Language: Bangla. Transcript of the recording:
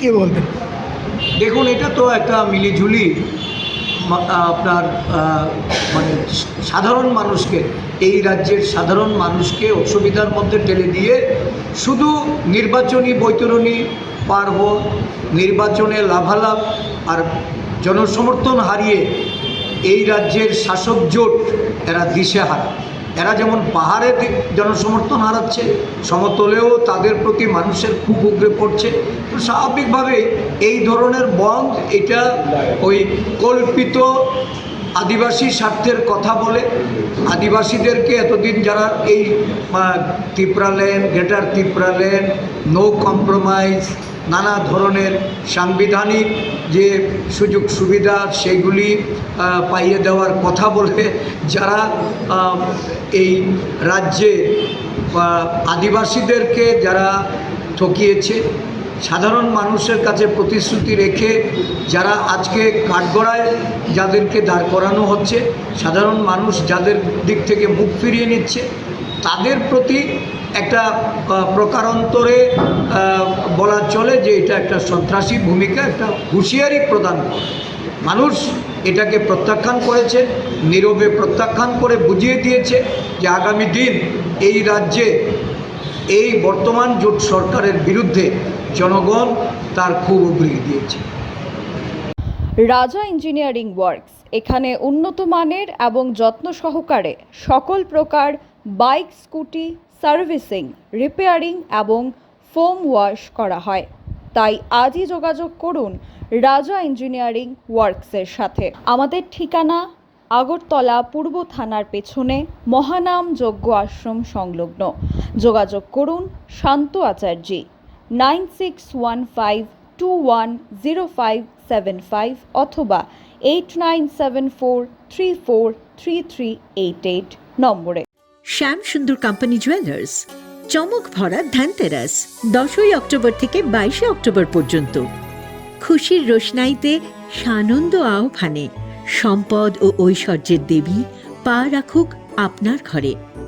কি বলবেন? দেখুন, এটা তো একটা মিলিঝুলি আপনার মানে সাধারণ মানুষকে, এই রাজ্যের সাধারণ মানুষকে অসুবিধার মধ্যে ঠেলে দিয়ে শুধু নির্বাচনী বৈতরণী পার্ব নির্বাচনে লাভালাভ আর জনসমর্থন হারিয়ে এই রাজ্যের শাসক জোট এরা দিশেহারা। এরা যেমন পাহাড়ে জনসমর্থন হারাচ্ছে, সমতলেও তাদের প্রতি মানুষের খুব উগ্রে পড়ছে। তো স্বাভাবিকভাবেই এই ধরনের বন্ধ, এটা ওই কল্পিত আদিবাসী স্বার্থের কথা বলে, আদিবাসীদেরকে এতদিন যারা এই Tipra land, greater Tipra land no compromise নানা ধরনের সাংবিধানিক যে সুযোগ সুবিধা সেগুলি পাইয়ে দেওয়ার কথা বলে, যারা এই রাজ্যে আদিবাসীদেরকে যারা ঠকিয়েছে সাধারণ মানুষের কাছে প্রতিশ্রুতি রেখে যারা আজকে কাঠগড়ায় যাদেরকে দাঁড় করানো হচ্ছে, সাধারণ মানুষ যাদের দিক থেকে মুখ ফিরিয়ে নিচ্ছে, তাদের প্রতি একটা প্রকারান্তরে বলা চলে যে এটা একটা সন্ত্রাসী ভূমিকা, একটা হুঁশিয়ারি প্রদান করে। মানুষ এটাকে প্রত্যাখ্যান করেছে, নীরবে প্রত্যাখ্যান করে বুঝিয়ে দিয়েছে যে আগামী দিন এই রাজ্যে এই বর্তমান জোট সরকারের বিরুদ্ধে জনগণ তার খুব উগড়িয়ে দিয়েছে। রাজা ইঞ্জিনিয়ারিং ওয়ার্কস, এখানে উন্নত মানের এবং যত্ন সহকারে সকল প্রকার বাইক, স্কুটি, সার্ভিসিং, রিপেয়ারিং এবং ফোম ওয়াশ করা হয়। তাই আজই যোগাযোগ করুন রাজা ইঞ্জিনিয়ারিং ওয়ার্কসের সাথে। আমাদের ঠিকানা আগরতলা পূর্ব থানার পেছনে মহানাম যজ্ঞ আশ্রম সংলগ্ন। যোগাযোগ করুন শান্ত আচার্যি। Nine six one five two one zero five seven five অথবা eight nine seven four three four three three eight eight নম্বরে। শ্যাম সুন্দর কোম্পানি জুয়েলার্স, চমক ভরা ধানতেরাস, দশই অক্টোবর থেকে বাইশে অক্টোবর পর্যন্ত। খুশির রোশনাইতে সানন্দ আহ্বানে সম্পদ ও ঐশ্বর্যের দেবী পা রাখুক আপনার ঘরে।